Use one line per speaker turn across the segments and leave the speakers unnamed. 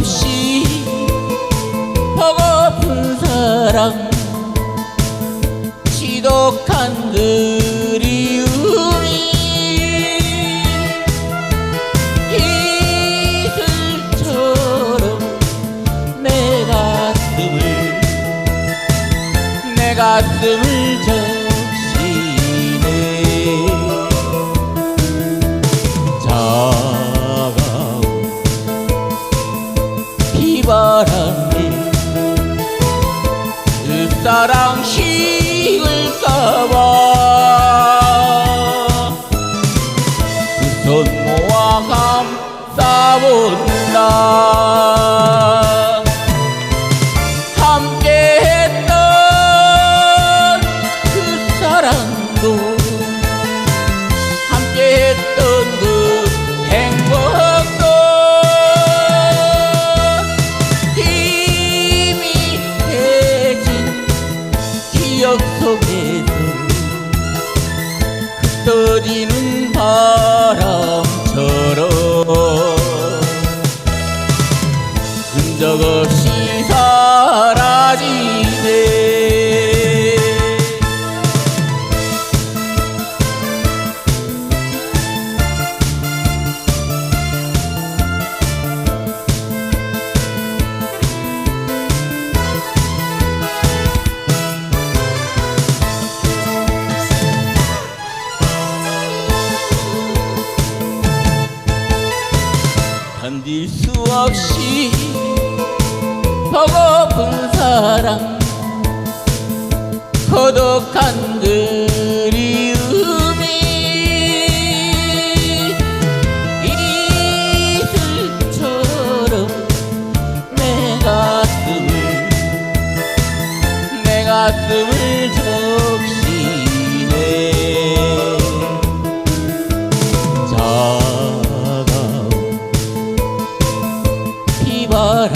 없이 버거픈 사랑 지독한 그리움이 이슬처럼 내 가슴을 내 가슴을 저 비바람에 끝사랑 식을까봐 기억 속에서 흩어지는 바람처럼 없이 버거운 사랑 고독한 그리움이 이슬처럼 내 가슴을 내 가슴을 비바람에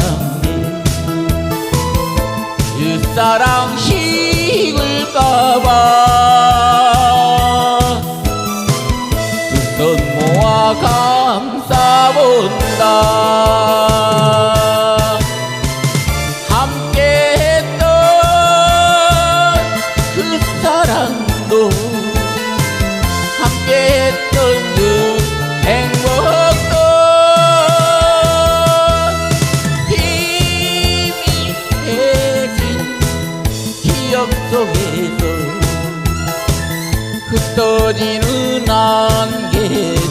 끝사랑 식을까봐. 두손 모아 감싸본다 기억 속에서 흩어지는 안개.